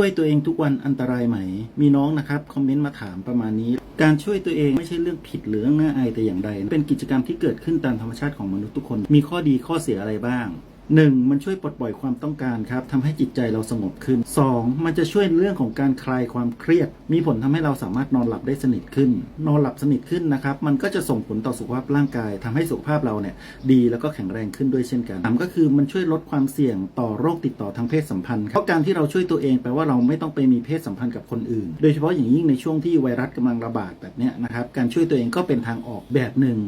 ช่วยตัวเองทุกวันอันตรายไหม มีน้องนะครับคอมเมนต์มาถามประมาณนี้ การช่วยตัวเองไม่ใช่เรื่องผิดหรือเรื่องน่าอายแต่อย่างใด เป็นกิจกรรมที่เกิดขึ้นตามธรรมชาติของมนุษย์ทุกคน มีข้อดีข้อเสียอะไรบ้าง 1. มันช่วยปลดปล่อยความต้องการครับทำให้จิตใจเราสงบขึ้น 2. มันจะช่วยเรื่องของการคลายความเครียด มีผลทำให้เราสามารถนอนหลับได้สนิทขึ้น นอนหลับสนิทขึ้นนะครับ มันก็จะส่งผลต่อสุขภาพร่างกายทำให้สุขภาพเราเนี่ยดีแล้วก็แข็งแรงขึ้นด้วยเช่นกันสามก็คือมันช่วยลดความเสี่ยงต่อโรคติดต่อทางเพศสัมพันธ์เพราะการที่เราช่วยตัวเองแปลว่าเราไม่ต้องไปมีเพศสัมพันธ์กับคนอื่น โดยเฉพาะอย่างยิ่งในช่วงที่ไวรัสกำลังระบาดแบบเนี้ยนะครับการช่วยตัวเองก็เป็นทางออกแบบหนึ่ง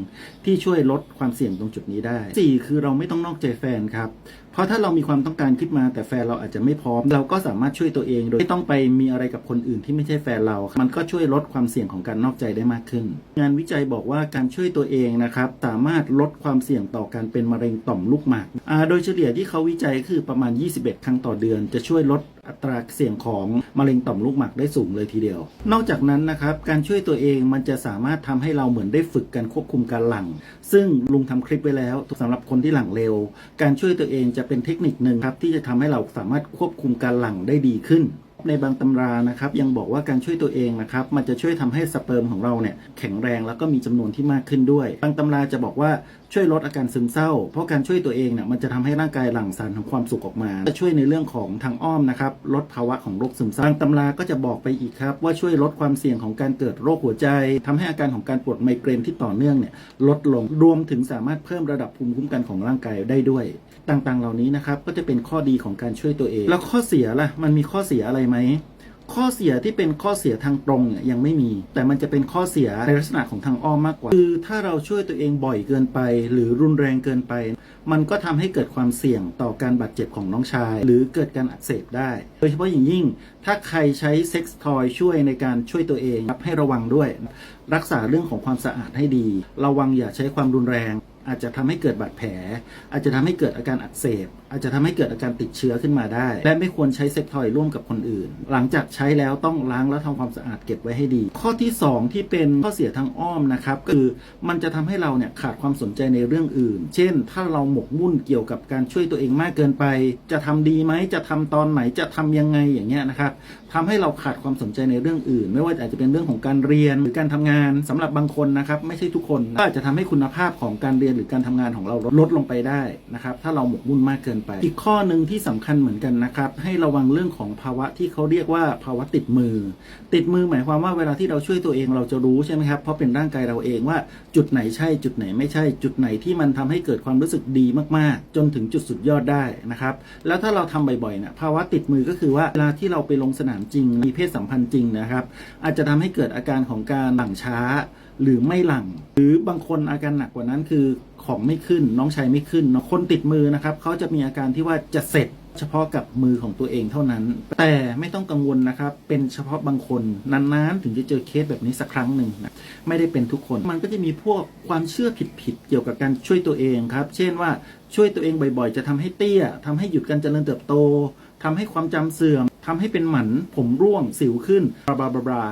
ที่ช่วยลดความเสี่ยงตรงจุดนี้ได้ 4 คือเราไม่ต้องนอกใจแฟนครับับ เพราะถ้าเรามีความต้องการขึ้นมา แต่แฟนเราอาจจะไม่พร้อม เราก็สามารถช่วยตัวเองโดยไม่ต้องไปมีอะไรกับคนอื่นที่ไม่ใช่แฟนเรา มันก็ช่วยลดความเสี่ยงของการนอกใจได้มากขึ้น งานวิจัยบอกว่าการช่วยตัวเองนะครับสามารถลดความเสี่ยงต่อการเป็นมะเร็งต่อมลูกหมากโดยเฉลี่ยที่เขาวิจัยคือประมาณ 21 ครั้งต่อเดือน จะช่วยลดอัตราเสี่ยงของมะเร็งต่อมลูกหมากได้สูงเลยทีเดียว นอกจากนั้นนะครับการช่วยตัวเองมันจะสามารถทำให้เราเหมือนได้ฝึกการควบคุมการหลั่ง ซึ่งลุงทำคลิปไว้แล้วสำหรับคนที่หลังเร็ว การช่วยตัวเองจะเป็นเทคนิคหนึ่งครับที่จะทำให้เราสามารถควบคุมการหลั่งได้ดีขึ้น ในบางตำรานะครับยังบอกว่าการช่วยตัวเองนะครับมันจะช่วยทำให้สเปิร์มของเราเนี่ยแข็งแรงแล้วก็มีจำนวนที่มากขึ้นด้วย บางตำราจะบอกว่าช่วยลดอาการซึมเศร้า เพราะการช่วยตัวเองเนี่ยมันจะทำให้ร่างกายหลั่งสารของความสุขออกมาจะช่วยในเรื่องของทางอ้อมนะครับ ลดภาวะของโรคซึมเศร้าบางตำราก็จะบอกไปอีกครับ ว่าช่วยลดความเสี่ยงของการเกิดโรคหัวใจทำให้อาการของการปวดไมเกรนที่ต่อเนื่องเนี่ยลดลง รวมถึงสามารถเพิ่มระดับภูมิคุ้มกันของร่างกายได้ด้วย ต่างๆ เหล่านี้นะครับก็จะเป็นข้อดีของการช่วยตัวเอง แล้วข้อเสียล่ะ มันมีข้อเสียอะไรไหม ข้อเสียที่เป็นข้อเสียทางตรงเนี่ยยังไม่มี แต่มันจะเป็นข้อเสียในลักษณะของทางอ้อมมากกว่า คือถ้าเราช่วยตัวเองบ่อยเกินไป หรือรุนแรงเกินไป มันก็ทำให้เกิดความเสี่ยงต่อการบาดเจ็บของน้องชาย หรือเกิดการอักเสบได้ โดยเฉพาะอย่างยิ่ง ถ้าใครใช้เซ็กซ์ทอยช่วยในการช่วยตัวเองครับให้ระวังด้วย รักษาเรื่องของความสะอาดให้ดี ระวังอย่าใช้ความรุนแรง อาจจะทำให้เกิดบาดแผล อาจจะทำให้เกิดอาการอักเสบ อาจจะทำให้เกิดอาการติดเชื้อขึ้นมาได้ และไม่ควรใช้เซ็กทอยร่วมกับคนอื่น หลังจากใช้แล้วต้องล้างแล้วทำความสะอาดเก็บไว้ให้ดี ข้อที่ 2 ที่เป็นข้อเสียทางอ้อมนะครับคือมันจะทำให้เราเนี่ยขาดความสนใจในเรื่องอื่น เช่น ถ้าเราหมกมุ่นเกี่ยวกับการช่วยตัวเองมากเกินไป จะทำดีไหมจะทำตอนไหนจะทำยังไงอย่างเงี้ยนะครับทำให้เราขาดความสนใจในเรื่องอื่น ไม่ว่าอาจจะเป็นเรื่องของการเรียนหรือการทำงานสำหรับบางคนนะครับไม่ใช่ทุกคนก็อาจจะทำให้คุณภาพของการเรียนหรือการทำงานของเราลดลงไปได้นะครับ ถ้าเราหมกมุ่นมากเกินไป อีกข้อหนึ่งที่สำคัญเหมือนกันนะครับ ให้ระวังเรื่องของภาวะที่เขาเรียกว่าภาวะติดมือ ติดมือหมายความว่าเวลาที่เราช่วยตัวเองเราจะรู้ใช่ไหมครับ เพราะเป็นร่างกายเราเองว่าจุดไหนใช่จุดไหนไม่ใช่ จุดไหนที่มันทำให้เกิดความรู้สึกดีมากๆ จนถึงจุดสุดยอดได้นะครับ แล้วถ้าเราทำบ่อยๆเนี่ยภาวะติดมือก็คือว่าเวลาที่เราไปลงสนามจริง มีเพศสัมพันธ์จริงนะครับ อาจจะทำให้เกิดอาการของการหลังช้าหรือไม่หลัง หรือบางคนอาการหนักกว่านั้นคือของไม่ขึ้น น้องชายไม่ขึ้นคนติดมือนะครับเขาจะมีอาการที่ว่าจะเสร็จเฉพาะกับมือของตัวเองเท่านั้น แต่ไม่ต้องกังวลนะครับ เป็นเฉพาะบางคนนานๆ ถึงจะเจอเคสแบบนี้สักครั้งหนึ่งนะไม่ได้เป็นทุกคน มันก็จะมีพวกความเชื่อผิดๆเกี่ยวกับการช่วยตัวเองครับ เช่นว่าช่วยตัวเองบ่อยๆ จะทำให้เตี้ยทำให้หยุดการเจริญเติบโตทำให้ความจำเสื่อมทำให้เป็นหมันผมร่วงสิวขึ้นบลาบลาบลาบลา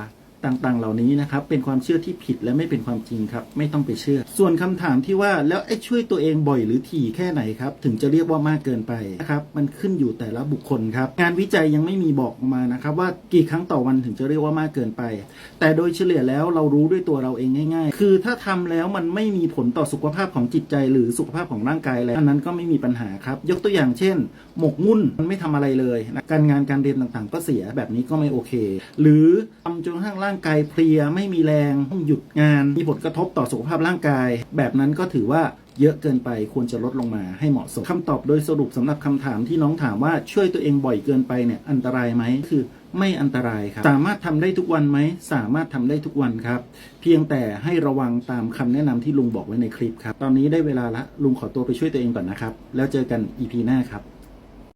ต่างๆ เหล่านี้นะครับ เป็นความเชื่อที่ผิดและไม่เป็นความจริงครับ ไม่ต้องไปเชื่อ ส่วนคำถามที่ว่าแล้วไอ้ช่วยตัวเองบ่อยหรือถี่แค่ไหนครับ ถึงจะเรียกว่ามากเกินไปนะครับ มันขึ้นอยู่แต่ละบุคคลครับ งานวิจัยยังไม่มีบอกมานะครับว่ากี่ครั้งต่อวันถึงจะเรียกว่ามากเกินไป แต่โดยเฉลี่ยแล้วเรารู้ด้วยตัวเราเองง่าย ๆ คือถ้าทำแล้วมันไม่มีผลต่อสุขภาพของจิตใจหรือสุขภาพของร่างกายแล้วอันนั้นก็ไม่มีปัญหาครับ ยกตัวอย่างเช่น หมกมุ่นมันไม่ทำอะไรเลยนะการงานการเรียนต่างๆ ก็เสียแบบนี้ก็ไม่โอเค หรือทำจนกระทั่งางกายเพลียไม่มีแรงต้องหยุดงาน มีผลกระทบต่อสุขภาพร่างกาย แบบนั้นก็ถือว่าเยอะเกินไปควรจะลดลงมาให้เหมาะสมคำตอบโดยสรุปสำหรับคำถามที่น้องถามว่าช่วยตัวเองบ่อยเกินไปเนี่ยอันตรายไหมคือไม่อันตรายครับ สามารถทำได้ทุกวันไหม สามารถทำได้ทุกวันครับ เพียงแต่ให้ระวังตามคำแนะนำที่ลุงบอกไว้ในคลิปครับ ตอนนี้ได้เวลาละลุงขอตัวไปช่วยตัวเองก่อนนะครับ แล้วเจอกัน EP หน้าครับ